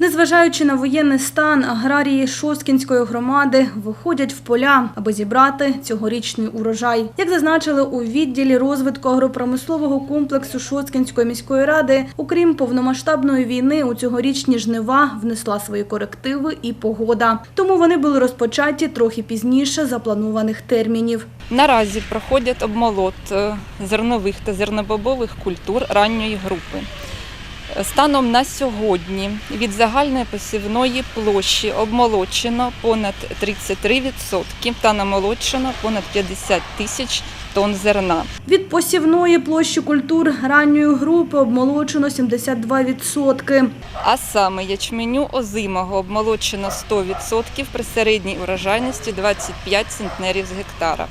Незважаючи на воєнний стан, аграрії Шосткінської громади виходять в поля, аби зібрати цьогорічний урожай. Як зазначили у відділі розвитку агропромислового комплексу Шосткінської міської ради, окрім повномасштабної війни, у цьогорічні жнива внесла свої корективи і погода. Тому вони були розпочаті трохи пізніше запланованих термінів. Наразі проходять обмолот е, зернових та зернобобових культур ранньої групи. Станом на сьогодні від загальної посівної площі обмолочено понад 33% та намолочено понад 50 тисяч тонн зерна. Від посівної площі культур ранньої групи обмолочено 72%. А саме ячменю озимого обмолочено 100% при середній урожайності 25 центнерів з гектара.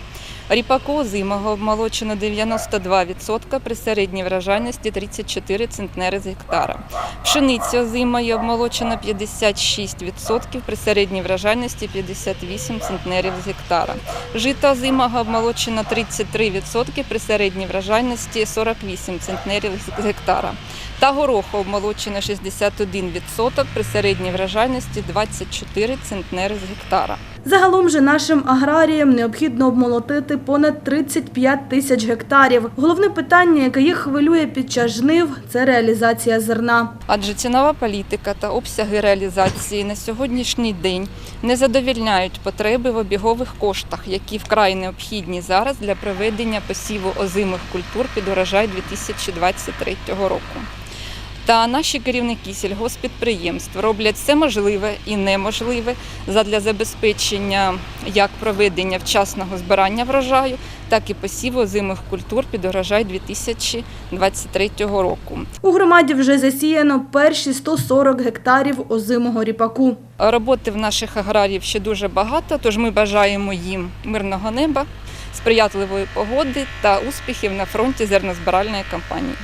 Ріпаку озимого обмолочено 92% при середній врожайності 34 центнери з гектара. Пшениці озимої обмолочено 56% при середній врожайності 58 центнерів з гектара. Жито озимого обмолочено 33% при середній врожайності 48 центнерів з гектара. Та гороху обмолочено 61% при середній врожайності 24 центнери з гектара. Загалом же нашим аграріям необхідно обмолотити понад 35 тисяч гектарів. Головне питання, яке їх хвилює під час жнив, це реалізація зерна. Адже цінова політика та обсяги реалізації на сьогоднішній день не задовільняють потреби в обігових коштах, які вкрай необхідні зараз для проведення посіву озимих культур під урожай 2023 року. Та наші керівники сільгоспідприємств роблять все можливе і неможливе задля забезпечення як проведення вчасного збирання врожаю, так і посіву озимих культур під урожай 2023 року. У громаді вже засіяно перші 140 гектарів озимого ріпаку. Роботи в наших аграріїв ще дуже багато, тож ми бажаємо їм мирного неба, сприятливої погоди та успіхів на фронті зернозбиральної кампанії.